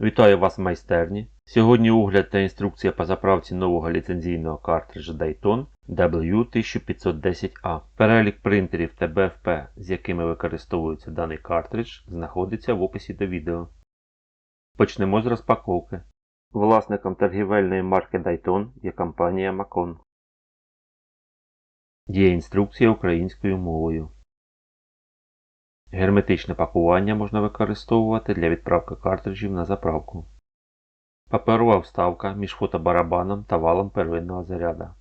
Вітаю вас в майстерні. Сьогодні огляд та інструкція по заправці нового ліцензійного картриджа Dayton W1510A. Перелік принтерів та БФП, з якими використовується даний картридж, знаходиться в описі до відео. Почнемо з розпаковки. Власником торгівельної марки Dayton є компанія Macon. Є інструкція українською мовою. Герметичне пакування можна використовувати для відправки картриджів на заправку. Паперова вставка між фотобарабаном та валом первинного заряда.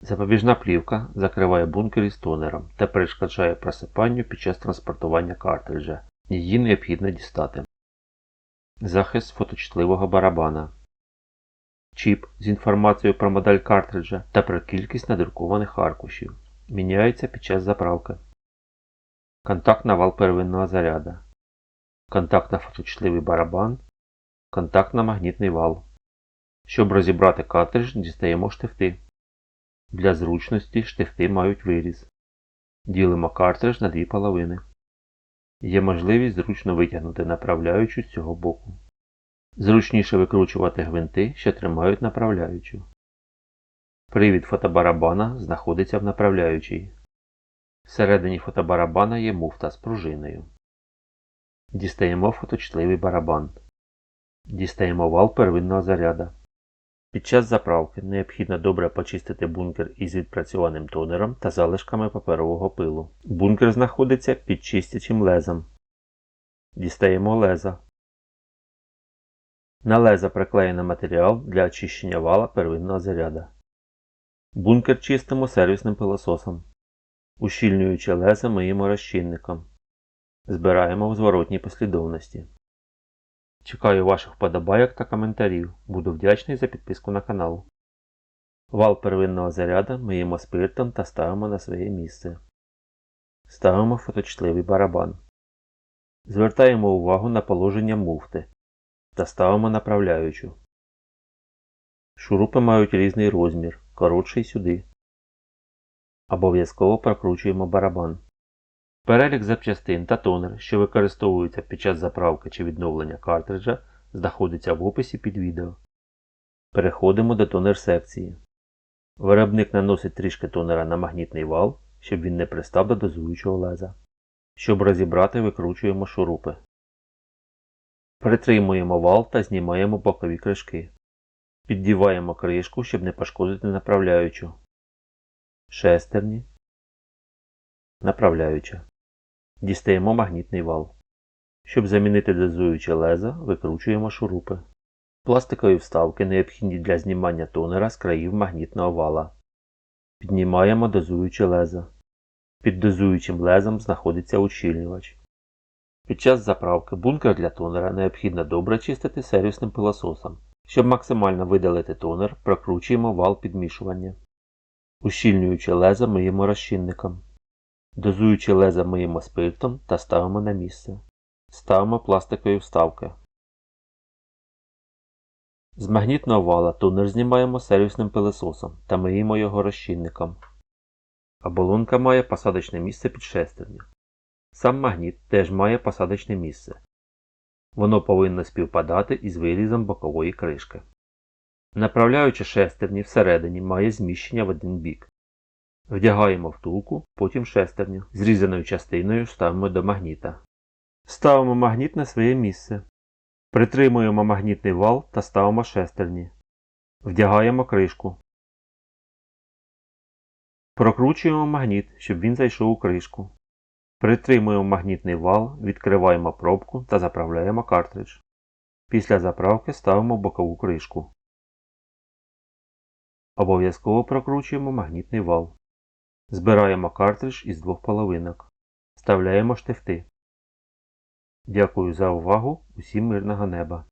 Запобіжна плівка закриває бункер із тонером та перешкоджає просипанню під час транспортування картриджа. Її необхідно дістати. Захист фоточутливого барабана. Чіп з інформацією про модель картриджа та про кількість надрукованих аркушів. Міняється під час заправки. Контакт на вал первинного заряда. Контакт на фоточутливий барабан. Контакт на магнітний вал. Щоб розібрати картридж, дістаємо штифти. Для зручності штифти мають виріз. Ділимо картридж на дві половини. Є можливість зручно витягнути направляючу з цього боку. Зручніше викручувати гвинти, що тримають направляючу. Привід фотобарабана знаходиться в направляючій. Всередині фотобарабана є муфта з пружиною. Дістаємо фоточутливий барабан. Дістаємо вал первинного заряда. Під час заправки необхідно добре почистити бункер із відпрацьованим тонером та залишками паперового пилу. Бункер знаходиться під чистячим лезом. Дістаємо леза. На леза приклеєно матеріал для очищення вала первинного заряда. Бункер чистимо сервісним пилососом. Ущільнюючи леза миємо розчинником. Збираємо в зворотній послідовності. Чекаю ваших вподобайок та коментарів. Буду вдячний за підписку на канал. Вал первинного заряда миємо спиртом та ставимо на своє місце. Ставимо фоточутливий барабан. Звертаємо увагу на положення муфти та ставимо направляючу. Шурупи мають різний розмір, коротший сюди. Обов'язково прокручуємо барабан. Перелік запчастин та тонер, що використовуються під час заправки чи відновлення картриджа, знаходиться в описі під відео. Переходимо до тонер секції. Виробник наносить трішки тонера на магнітний вал, щоб він не пристав до дозуючого леза. Щоб розібрати, викручуємо шурупи. Притримуємо вал та знімаємо бокові кришки. Піддіваємо кришку, щоб не пошкодити направляючу. Шестерні. Направляюча. Дістаємо магнітний вал. Щоб замінити дозуюче лезо, викручуємо шурупи. Пластикові вставки необхідні для знімання тонера з країв магнітного вала. Піднімаємо дозуюче лезо. Під дозуючим лезом знаходиться ущільнювач. Під час заправки бункер для тонера необхідно добре чистити сервісним пилососом. Щоб максимально видалити тонер, прокручуємо вал підмішування. Ущільнюючи лезо миємо розчинником. Дозуючи леза миємо спиртом та ставимо на місце. Ставимо пластикові вставки. З магнітного вала тонер знімаємо сервісним пилососом та миємо його розчинником. Оболонка має посадочне місце під шестерню. Сам магніт теж має посадочне місце. Воно повинно співпадати із вирізом бокової кришки. Направляючи шестерні всередині має зміщення в один бік. Вдягаємо втулку, потім шестерню. Зрізаною частиною ставимо до магніта. Ставимо магніт на своє місце. Притримуємо магнітний вал та ставимо шестерні. Вдягаємо кришку. Прокручуємо магніт, щоб він зайшов у кришку. Притримуємо магнітний вал, відкриваємо пробку та заправляємо картридж. Після заправки ставимо бокову кришку. Обов'язково прокручуємо магнітний вал. Збираємо картридж із двох половинок. Вставляємо штифти. Дякую за увагу. Усім мирного неба.